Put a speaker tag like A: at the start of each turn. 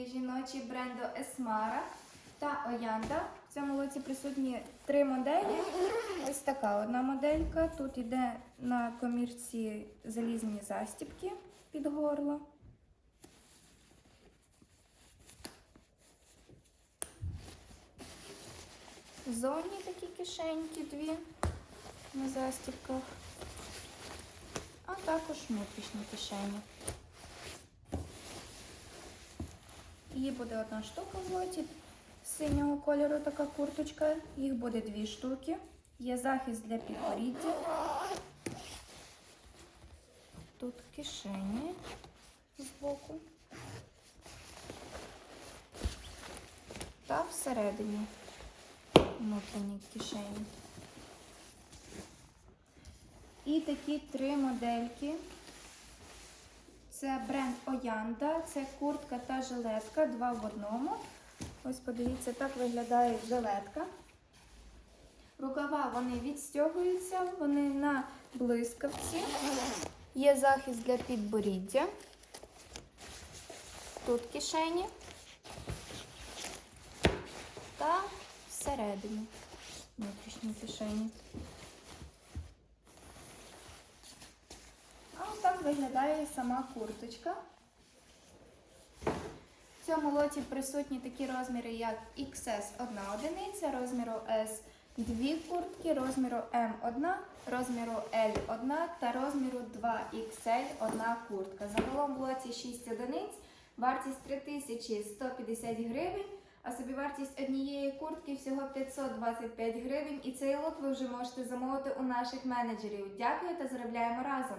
A: куртки жіночі бренду Esmara та Оянда. В цьому лоті присутні три моделі. Ось така одна моделька. Тут йде на комірці залізні застібки під горло. Зовні такі кишеньки дві на застібках, а також внутрішні кишені. Її буде одна штука в лоті синього кольору така курточка. Їх буде дві штуки. Є захист для підборіддя. Тут кишені збоку. Та всередині внутрішні кишені. І такі три модельки. Це бренд Оянда, це куртка та жилетка, два в одному. Ось подивіться, так виглядає жилетка. Рукава вони відстягуються, вони на блискавці. Є захист для підборіддя. Тут кишені та всередині внутрішні кишені. А ось так виглядає сама курточка. В цьому лоті присутні такі розміри, як XS 1 одиниця, розміру S 2 куртки, розміру M 1, розміру L 1 та розміру 2XL 1 куртка. Загалом в лоті 6 одиниць, вартість 3150 гривень, а собівартість однієї куртки всього 525 гривень. І цей лот ви вже можете замовити у наших менеджерів. Дякую та заробляємо разом!